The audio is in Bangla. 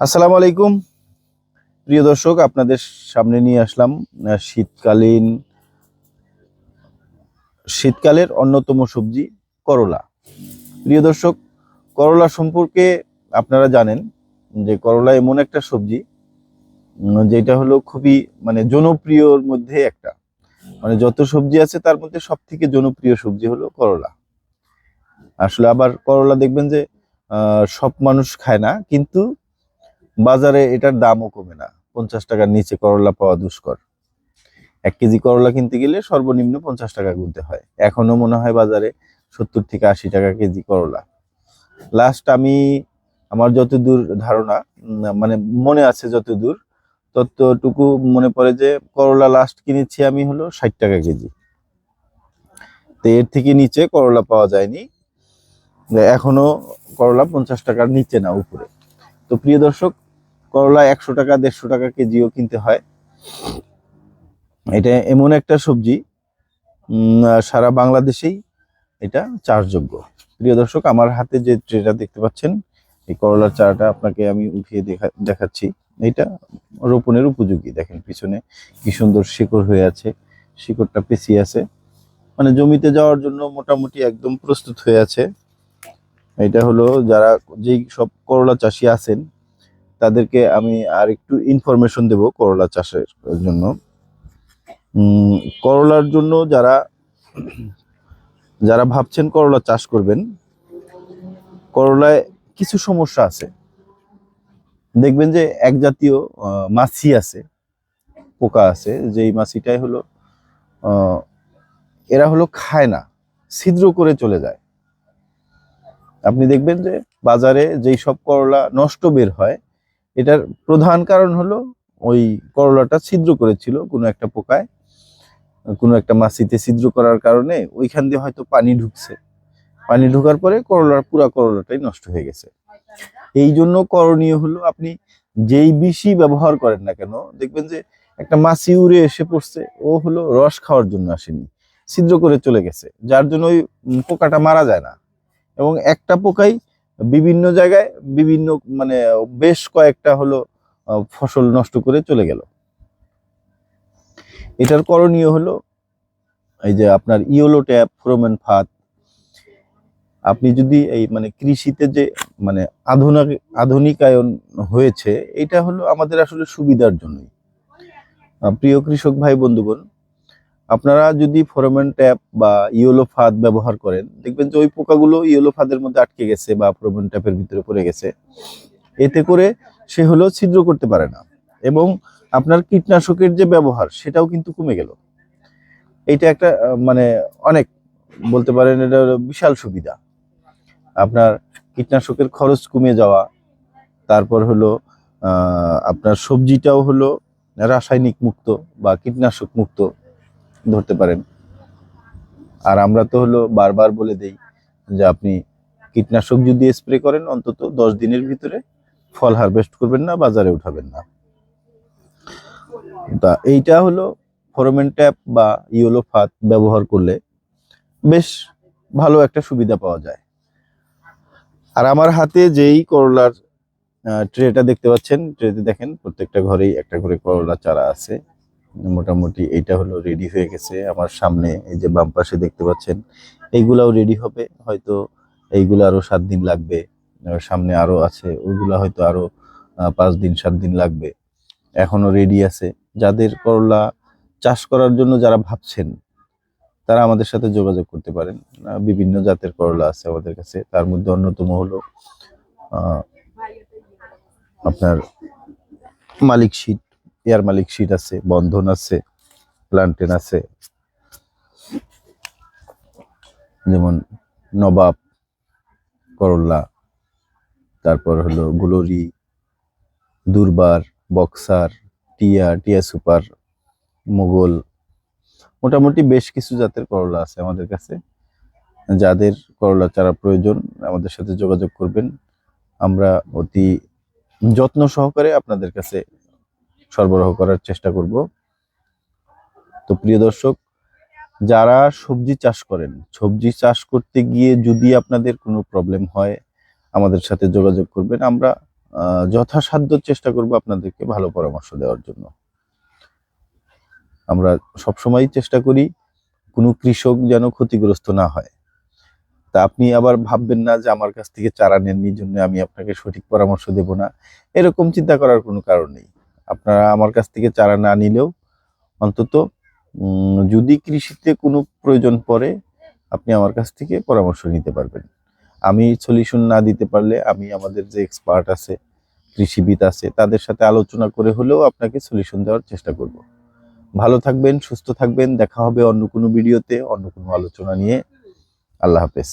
আসসালামু আলাইকুম। প্রিয় দর্শক, আপনাদের সামনে নিয়ে আসলাম শীতকালীন, শীতকালের অন্যতম সবজি, করলা। প্রিয় দর্শক, করলা সম্পর্কে আপনারা জানেন যে করলা এমন একটা সবজি যেটা হলো খুবই মানে জনপ্রিয়র মধ্যে একটা। মানে যত সবজি আছে তার মধ্যে সব থেকে জনপ্রিয় সবজি হলো করলা। আসলে আবার করলা দেখবেন যে সব মানুষ খায় না, কিন্তু বাজারে এটার দামও কমে না। পঞ্চাশ টাকার নিচে করলা পাওয়া দুষ্কর। এক কেজি করলা কিনতে গেলে সর্বনিম্ন পঞ্চাশ টাকা গুনতে হয়। এখনও মনে হয় বাজারে সত্তর থেকে আশি টাকা কেজি করলা। লাস্ট আমি আমার যতদূর ধারণা মানে মনে আছে যতদূর, ততটুকু মনে পড়ে যে করলা লাস্ট কিনেছি আমি হলো ষাট টাকা কেজি। তো এর থেকে নিচে করলা পাওয়া যায়নি। এখনও করলা পঞ্চাশ টাকার নিচে না, উপরে। তো প্রিয় দর্শক করলা একশো টাকা, দেড়শো টাকা কেজিও কিনতে হয়। এটা এমন একটা সবজি সারা বাংলাদেশেই এটা চাষযোগ্য। প্রিয় দর্শক, আমার হাতে যে ট্রেটা দেখতে পাচ্ছেন, এই করলার চারাটা আপনাকে আমি উঠিয়ে দেখা দেখাচ্ছি। এটা রোপণের উপযোগী। দেখেন পিছনে কি সুন্দর শিকড় হয়ে আছে, শিকড়টা পেঁচিয়ে আছে। মানে জমিতে যাওয়ার জন্য মোটামুটি একদম প্রস্তুত হয়ে আছে। এটা হলো যারা যেই সব করলা চাষি আছেন তাদেরকে আমি আর একটু ইনফরমেশন দেব করলা চাষের জন্য। করলার জন্য যারা যারা ভাবছেন করলা চাষ করবেন, করলায় কিছু সমস্যা আছে। দেখবেন যে এক জাতীয় মাছি আছে, পোকা আছে, যেই মাছিটাই হলো এরা হলো খায় না, ছিদ্র করে চলে যায়। আপনি দেখবেন যে বাজারে যেই সব করলা নষ্ট বের হয় এটার প্রধান কারণ হলো ওই করলাটা ছিদ্র করেছিল কোনো একটা পোকায়। কোনো একটা মাছিতে ছিদ্র করার কারণে ওইখান দিয়ে হয়তো পানি ঢুকছে। পানি ঢোকার পরে করলার পুরা করলাটাই নষ্ট হয়ে গেছে। এই জন্য করণীয় হলো আপনি যেই বিষই ব্যবহার করেন না কেন, দেখবেন যে একটা মাছি উড়ে এসে পড়ছে, ও হলো রস খাওয়ার জন্য আসেনি, ছিদ্র করে চলে গেছে। যার জন্য ওই পোকাটা মারা যায় না। এবং একটা পোকাই বিভিন্ন জায়গায় বিভিন্ন মানে বেশ কয়েকটা হলো ফসল নষ্ট করে চলে গেল। এটার করণীয় হলো, এই যে আপনার ইয়োলো ট্যাপ, ফ্রোমেন ফাত আপনি যদি এই মানে কৃষিতে যে মানে আধুনিক, আধুনিকায়ন হয়েছে, এটা হলো আমাদের আসলে সুবিধার জন্যই। প্রিয় কৃষক ভাই বন্ধুগণ আপনারা যদি ফোরমেন ট্যাপ বা ইয়েলো ফাদ ব্যবহার করেন, দেখবেন যে ওই পোকাগুলো ইয়েলো ফাদের মধ্যে আটকে গেছে বা ফোরমেন ট্যাপের ভিতরে পড়ে গেছে। এতে করে সে হলো ছিদ্র করতে পারে না এবং আপনার কীটনাশকের যে ব্যবহার, সেটাও কিন্তু কমে গেল। এটা একটা মানে অনেক বলতে পারেন এটা বিশাল সুবিধা। আপনার কীটনাশকের খরচ কমে যাওয়া, তারপর হলো আপনার সবজিটাও হলো রাসায়নিক মুক্ত বা কীটনাশক মুক্ত। ধরতে পারেন। আর আমরা তো হলো বারবার বলে দেই যে আপনি কীটনাশক যদি স্প্রে করেন, অন্তত দশ দিনের ভিতরে ফল হারভেস্ট করবেন না, বাজারে উঠাবেন না। তা এইটা হলো ফোরমেন ট্যাপ বা ইয়েলো ফাত ব্যবহার করলে বেশ ভালো একটা সুবিধা পাওয়া যায়। আর আমার হাতে যেই করলার ট্রেটা দেখতে পাচ্ছেন ট্রেতে দেখেন প্রত্যেকটা ঘরেই একটা করে করলা চারা আছে। মোটামুটি এটা হলো রেডি হয়ে গেছে। আমার সামনে এই যে বাম পাশে দেখতে পাচ্ছেন এইগুলাও রেডি হবে। হয়তো এইগুলো আরও সাত দিন লাগবে। সামনে আরও আছে। ওইগুলা হয়তো আরও আহ, পাঁচ দিন সাত দিন লাগবে। এখনও রেডি আছে। যাদের করলা চাষ করার জন্য যারা ভাবছেন তারা আমাদের সাথে যোগাযোগ করতে পারেন। বিভিন্ন জাতের করলা আছে আমাদের কাছে। তার মধ্যে অন্যতম হলো আপনার মালিক শীট এয়ার মালিক শীট আছে, বন্ধন আছে প্লান্টেন আছে। যেমন নবাব, করল্লা, তারপর হলো গুলরি, দুর্বার, বক্সার, টিয়া টিয়া সুপার, মোগল, মোটামুটি বেশ কিছু জাতের করলা আছে আমাদের কাছে। যাদের করলা চারা প্রয়োজন, আমাদের সাথে যোগাযোগ করবেন। আমরা অতি যত্ন সহকারে আপনাদের কাছে সরবরাহ করার চেষ্টা করব। তো প্রিয় দর্শক, যারা সবজি চাষ করেন, সবজি চাষ করতে গিয়ে যদি আপনাদের কোনো প্রবলেম হয়, আমাদের সাথে যোগাযোগ করবেন। আমরা যথাসাধ্য চেষ্টা করব আপনাদেরকে ভালো পরামর্শ দেওয়ার জন্য। আমরা সবসময় চেষ্টা করি কোনো কৃষক যেন ক্ষতিগ্রস্ত না হয়। তা আপনি আবার ভাববেন না যে আমার কাছ থেকে চারা নেননি জন্য আমি আপনাকে সঠিক পরামর্শ দেব না। এরকম চিন্তা করার কোনো কারণ নেই। আপনারা আমার কাছ থেকে চারা না নিলেও অন্তত যদি কৃষিতে কোনো প্রয়োজন পড়ে, আপনি আমার কাছ থেকে পরামর্শ নিতে পারবেন। আমি সলিউশন না দিতে পারলে আমি আমাদের যে এক্সপার্ট আছে, কৃষিবিদ আছে, তাদের সাথে আলোচনা করে হলেও আপনাকে সলিউশন দেওয়ার চেষ্টা করব। ভালো থাকবেন, সুস্থ থাকবেন, দেখা হবে অন্য কোনো ভিডিওতে অন্য কোনো আলোচনা নিয়ে। আল্লাহ হাফেজ।